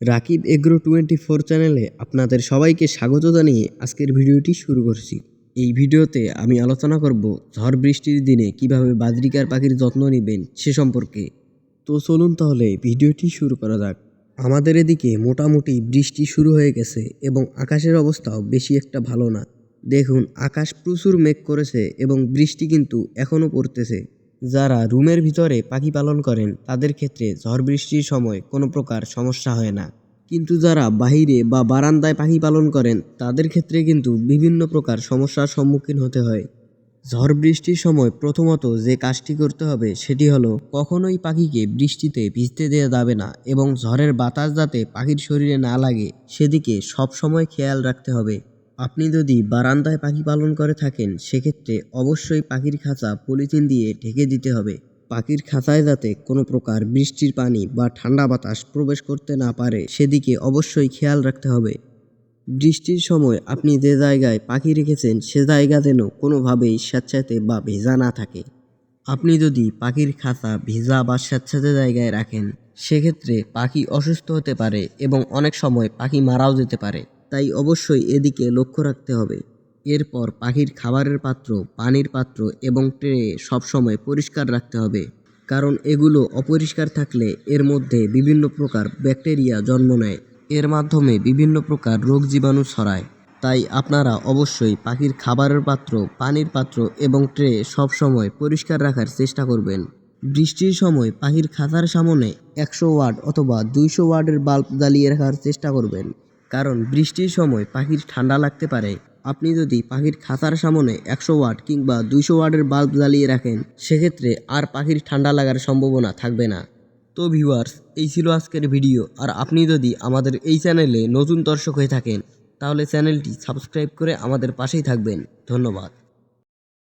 Rakib agro twenty four চ্যানেলে আপনাদের সবাইকে স্বাগত জানিয়ে আজকের ভিডিওটি শুরু করছি। এই ভিডিওতে আমি আলোচনা করব ঝড় বৃষ্টির দিনে কীভাবে বাজরিকার পাখির যত্ন নেবেন সে সম্পর্কে। তো চলুন তাহলে ভিডিওটি শুরু করা যাক। আমাদের এদিকে মোটামুটি বৃষ্টি শুরু হয়ে গেছে এবং আকাশের অবস্থাও বেশি একটা ভালো না। দেখুন, আকাশ প্রচুর মেঘ করেছে এবং বৃষ্টি কিন্তু এখনও পড়তেছে। যারা রুমের ভিতরে পাখি পালন করেন, তাদের ক্ষেত্রে ঝড় বৃষ্টির সময় কোনো প্রকার সমস্যা হয় না। কিন্তু যারা বাহিরে বা বারান্দায় পাখি পালন করেন, তাদের ক্ষেত্রে কিন্তু বিভিন্ন প্রকার সমস্যার সম্মুখীন হতে হয়। ঝড় বৃষ্টির সময় প্রথমত যে কাজটি করতে হবে, সেটি হলো কখনোই পাখিকে বৃষ্টিতে ভিজতে দেওয়া যাবে না এবং ঝড়ের বাতাস যাতে পাখির শরীরে না লাগে, সেদিকে সবসময় খেয়াল রাখতে হবে। আপনি যদি বারান্দায় পাখি পালন করে থাকেন, সেক্ষেত্রে অবশ্যই পাখির খাঁচা পলিথিন দিয়ে ঢেকে দিতে হবে। পাখির খাঁচায় যাতে কোনো প্রকার বৃষ্টির পানি বা ঠান্ডা বাতাস প্রবেশ করতে না পারে, সেদিকে অবশ্যই খেয়াল রাখতে হবে। বৃষ্টির সময় আপনি যে জায়গায় পাখি রেখেছেন, সে জায়গা যেন কোনোভাবেই স্যাঁতস্যাঁতে বা ভেজা না থাকে। আপনি যদি পাখির খাঁচা ভিজা বা স্যাঁতস্যাঁতে জায়গায় রাখেন, সেক্ষেত্রে পাখি অসুস্থ হতে পারে এবং অনেক সময় পাখি মারাও যেতে পারে। তাই অবশ্যই এদিকে লক্ষ্য রাখতে হবে। এরপর পাখির খাবারের পাত্র, পানির পাত্র এবং ট্রে সবসময় পরিষ্কার রাখতে হবে। কারণ এগুলো অপরিষ্কার থাকলে এর মধ্যে বিভিন্ন প্রকার ব্যাকটেরিয়া জন্ম নেয়। এর মাধ্যমে বিভিন্ন প্রকার রোগ জীবাণু ছড়ায়। তাই আপনারা অবশ্যই পাখির খাবারের পাত্র, পানির পাত্র এবং ট্রে সবসময় পরিষ্কার রাখার চেষ্টা করবেন। বৃষ্টির সময় পাখির খাতার সামনে একশো ওয়াট অথবা দুইশো ওয়াটের বাল্ব জ্বালিয়ে রাখার চেষ্টা করবেন। কারণ বৃষ্টির সময় পাখির ঠান্ডা লাগতে পারে। আপনি যদি পাখির খাতার সামনে একশো ওয়াট কিংবা দুইশো ওয়াটের বাল্ব জ্বালিয়ে রাখেন, সেক্ষেত্রে আর পাখির ঠান্ডা লাগার সম্ভাবনা থাকবে না। তো ভিউয়ার্স, এই ছিল আজকের ভিডিও। আর আপনি যদি আমাদের এই চ্যানেলে নতুন দর্শক হয়ে থাকেন, তাহলে চ্যানেলটি সাবস্ক্রাইব করে আমাদের পাশেই থাকবেন। ধন্যবাদ।